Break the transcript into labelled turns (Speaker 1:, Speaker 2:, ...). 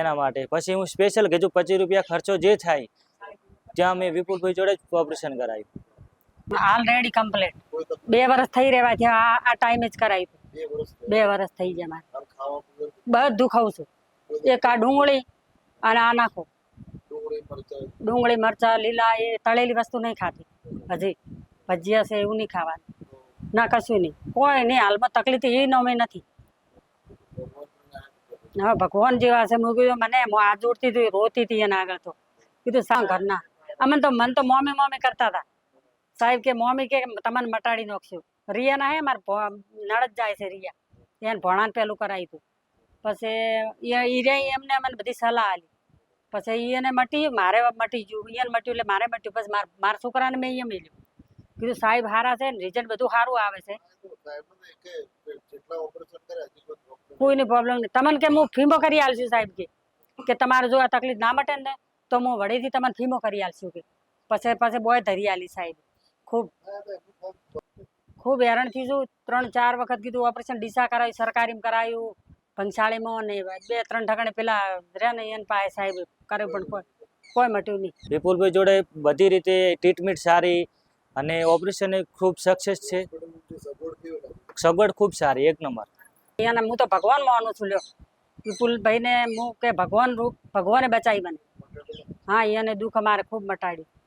Speaker 1: એના માટે. પછી હું સ્પેશિયલ કીધું પચીસ રૂપિયા ખર્ચો જે થાય ત્યાં મેં વિપુલભાઈ જોડે જ ઓપરેશન કરાવ્યું
Speaker 2: ઓલરેડી કમ્પ્લીટ બે વર્ષ થઈ રહેવા છે આ આ ટાઈમે જ કરાવ્યું બે વર્ષ થઈ જાય મારે. બધું ખાઉં છું. એક આ ડુંગળી અને આ નાખો. ડુંગળી મરચા. લીલા એ તળેલી વસ્તુ નહીં ખાતી. હજી. ભજીયા છે એવું નહીં ખાવાનું. ના કશું નહીં. કોઈ નહીં હાલમાં તકલીફ એ નમે નથી. હવે ભગવાન જેવા છે. મેં કીધું મને આ જોડતી હતી રોતી હતી એના આગળ તો. કીધું શા ઘરના અમને તો મન તો મોમી મોમી કરતા હતા. સાહેબ કે મોમી કે તમને મટાડી નાખશું. રિયા ના હે મારે નળદ જાય છે રિયા. એને ભણાને પેલું કરાવી હતું પછી એ ઈ રહ્યા એમને મને બધી સલાહ આલી પછી એને મટી મારે મટી ગયું. એને મટ્યું એટલે મારે મટ્યું. પછી મારા મારા છોકરાને મેં અહીંયા મેલ્યું કીધું સાહેબ હારા છે ને રિઝલ્ટ બધું સારું આવે છે. કોઈને પ્રોબ્લેમ નહીં. તમને કે હું ફીમો કરી આલશું સાહેબ કે? કે તમારે જો આ તકલીફ ના મટે ને, તો હું વળીથી તમને ફીમો કરી આલશું કે. પછી પછી બોય ધરી આલી સાહેબ. ખૂબ ખૂબ હેરાન થઈશું ત્રણ, ચાર વખત કીધું, ઓપરેશન ડીસા કરાવ્યું સરકારીમાં કરાયું ભંસાળીમાં ને બે, ત્રણ ઠકાણે પેલા રહ્યા ને એને પાસે સાહેબ, કર્યું પણ કોઈ કોઈ મટ્યું નહીં.
Speaker 1: વિપુલભાઈ જોડે બધી રીતે ટ્રીટમેન્ટ સારી અને ઓપરેશન ખૂબ સક્સેસ છે. સગવડ ખૂબ સારી, એક નંબર.
Speaker 2: એને હું તો ભગવાન માનું છું, લ્યો. વિપુલભાઈને હું કે ભગવાન રૂપ, ભગવાને બચાવી મને હા એને દુઃખ અમારે ખૂબ મટાડ્યું.